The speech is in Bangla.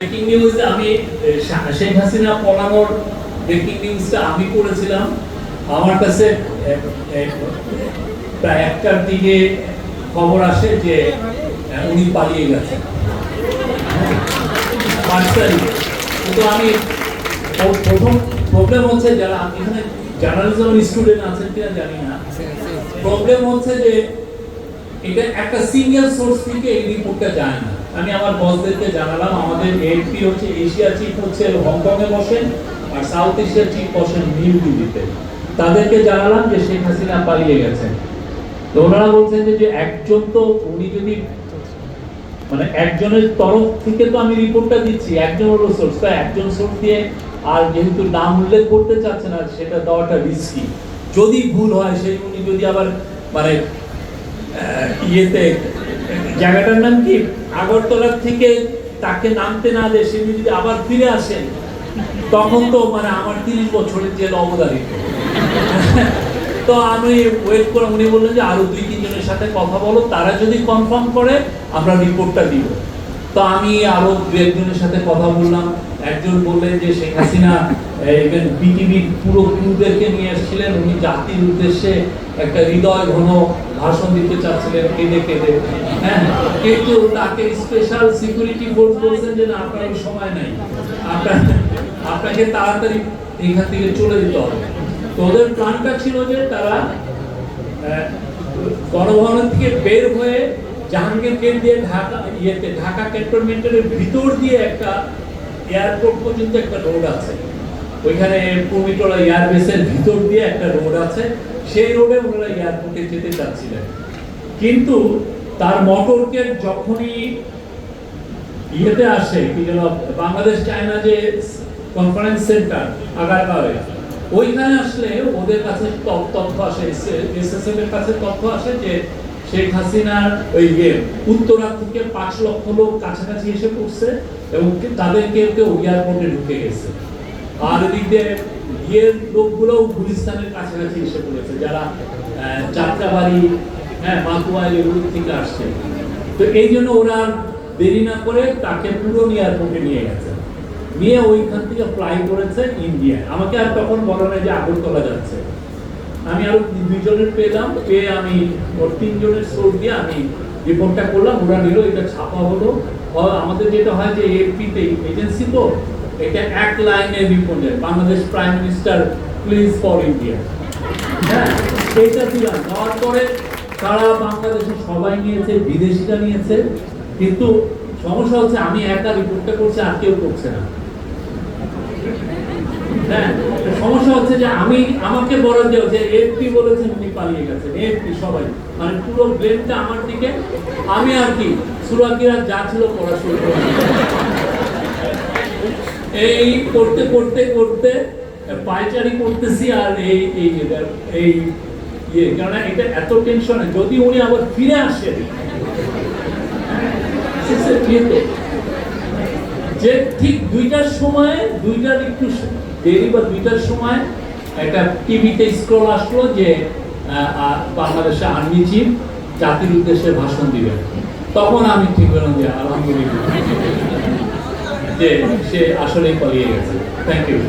ব্রেকিং নিউজ আমি শেখ হাসিনা পলানোর ব্রেকিং নিউজটা আমি করেছিলাম। আমার কাছে প্রায় একটার দিকে খবর আসে যে উনি পালিয়ে গেছেন। পাঁচ তারিখে। কিন্তু আমি প্রথম প্রবলেম হচ্ছে যারা এখানে জার্নালিজম স্টুডেন্ট আছেন কিনা জানি না। প্রবলেম হচ্ছে যে এটা একটা সিঙ্গেল সোর্স থেকে এই রিপোর্টটা যায় না। আমি আমার বসদেরকে জানালাম আমাদের এএনপি হচ্ছে এশিয়া চিফ হচ্ছে হংকং এ বসেন আর সাউথ এশিয়া চিফ বসেন নিউ দিল্লিতে তাদেরকে জানালাম যে শেখ হাসিনা পালিয়ে গেছেন। তো ওনারা বলছেন যে, একজন তো উনি যদি মানে একজনের তরফ থেকে তো আমি রিপোর্টটা দিচ্ছি একজন হলো সোর্স তো একজন সোর্স দিয়ে আর যেহেতু নাম উল্লেখ করতে চাচ্ছে না সেটা দেওয়াটা রিস্কি যদি ভুল হয় সেই উনি যদি আবার মানে ইয়েতে জায়গাটার নাম কি? আগরতলার থেকে তাকে নামতে না দিয়ে সে যদি আবার ফিরে আসেন, তখন তো মানে আমার তিরিশ বছরের জেল অবদারিত তো আমি ওয়েট করে উনি বললেন যে আরও দুই তিনজনের সাথে কথা বলো, তারা যদি কনফার্ম করে, আমরা রিপোর্টটা দিব। তো আমি আরও দু একজনের সাথে কথা বললাম। একজন বললেন যে শেখ হাসিনা ইভেন পুরো নিয়ে এসেছিলেন। উনি জাতির উদ্দেশ্যে একটা হৃদয় ঘন ভাষণ দিতে চাচ্ছিলেন, কেঁদে কেঁদে। হ্যাঁ কিন্তু তাকে স্পেশাল সিকিউরিটি ফোর্স বলছেন যে, না, আপনার সময় নাই। আপনার, আপনাকে তাড়াতাড়ি এখান থেকে চলে হবে। তো ওদের প্ল্যানটা ছিল যে তারা গণভবন থেকে বের হয়ে জাহাঙ্গীর দিয়ে ঢাকা, ইয়েতে, ঢাকা ক্যান্টনমেন্টের ভিতর দিয়ে একটা এয়ারপোর্ট পর্যন্ত একটা রোড আছে। ওইখানে কুমিটোলা এয়ারবেসের ভিতর দিয়ে একটা রোড আছে। সেই রোডে ওনারা এয়ারপোর্টে যেতে চাচ্ছিলেন। কিন্তু তার মোটরকে যখনই ইয়েতে আসে, কি যেন বাংলাদেশ চায়না যে কনফারেন্স সেন্টার আগারগাঁওয়ে, ওইখানে আসলে ওদের কাছে তথ্য আসে, এস এসএসএফ এর কাছে তথ্য আসে যে শেখ হাসিনার ওই ইয়ে উত্তরা থেকে পাঁচ লক্ষ লোক কাছাকাছি এসে পড়ছে এবং তাদের কেউ কেউ এয়ারপোর্টে ঢুকে গেছে। আর এদিক দিয়ে ইয়ের লোকগুলোও গুলিস্তানের কাছাকাছি এসে পড়েছে, যারা যাত্রাবাড়ি হ্যাঁ মাতুয়া এগুলো থেকে আসছে। তো এই জন্য ওরা দেরি না করে তাকে পুরো এয়ারপোর্টে নিয়ে গেছে। নিয়ে ওইখান থেকে ফ্লাই করেছে ইন্ডিয়া আমাকে আর তখন বলা নাই যে আগরতলা যাচ্ছে। আমি আরও দুইজনের পেলাম পেয়ে আমি ওর তিনজনের সোর্স দিয়ে আমি রিপোর্টটা করলাম, ওরা নিল, এটা ছাপা হলো। আমাদের যেটা হয় যে এপিতে এজেন্সি তো, এটা এক লাইনে report Bangladesh prime minister please for India হ্যাঁ এইটা দিলাম। দেওয়ার পরে সারা বাংলাদেশে সবাই নিয়েছে, বিদেশিরা নিয়েছে। কিন্তু সমস্যা হচ্ছে আমি একা রিপোর্টটা করছি, আর কেউ করছে না। হ্যাঁ সমস্যা হচ্ছে যে আমি, আমাকে বলা দেও যে এফপি বলেছেন উনি পালিয়ে গেছেন এফপি সবাই মানে পুরো ব্লেমটা আমার দিকে, আমি আর কি সুরাকিরা যা ছিল পড়া শুরু। এই করতে করতে করতে পায়চারি করতেছি আর এই এই এই ইয়ে কারণ এটা এত টেনশনে যদি উনি আবার ফিরে আসেন ইয়েতে যে ঠিক দুইটার সময় দুইটার একটু দেরি বা দুইটার সময় একটা টিভিতে স্ক্রল আসলো যে বাংলাদেশে আর্মি চিফ জাতির উদ্দেশ্যে ভাষণ দিবে তখন আমি ঠিক করলাম যে, আলহামদুলিল্লাহ। যে সে আসলেই পালিয়ে গেছে। Thank you